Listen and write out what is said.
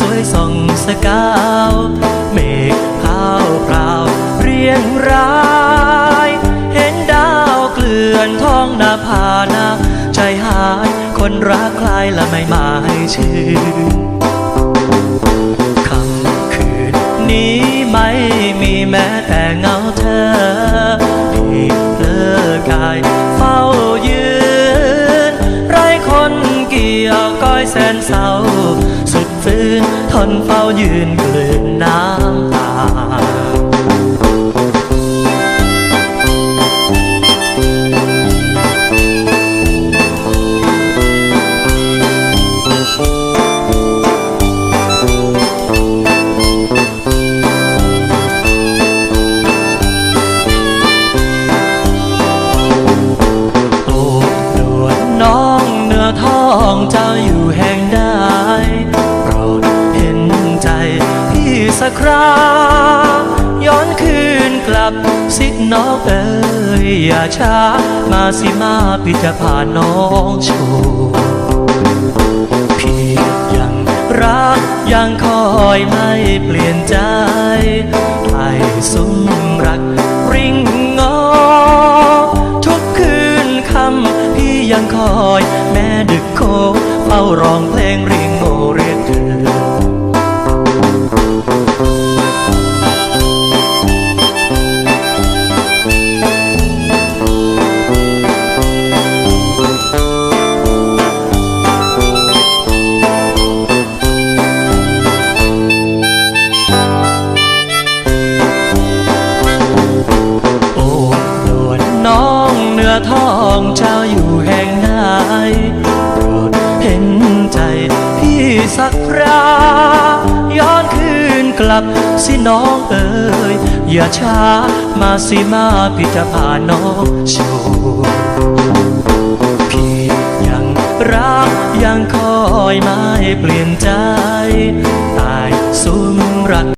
สวยสงสเกาว เมฆขาวพราวเรียงราย เห็นดาวเกลื่อนท้องนาผานาใจหายคนรักใครละไม่หมายชื่อคำคืนนี้ไม่มีแม้แต่เงาเธอที่เพลอกายเฝ้ายืน ไรคนเกี่ยวก้อยแสนเศร้า ฟื้นทนเฝ้ายืนกลืนน้ำตา สักคราย้อนคืนกลับสิน้องเอ๋ยอย่าช้า มาสิมาพี่จะพาน้องโชว์พี่ยังรักยังคอยไม่เปลี่ยนใจไอ้ซุ้มรักริงงอ ทุกคืนคำพี่ยังคอย แม่ดึกโคเฝ้าร้องเพลงเรี ทองเจ้าอยู่แห่งไหนโปรดเห็นใจพี่สักคราย้อนคืนกลับสิน้องเอ๋ยอย่าช้ามาสิมาพี่จะพาน้องโชว์พี่ยังรักยังคอยไม่เปลี่ยนใจตายสุมรัก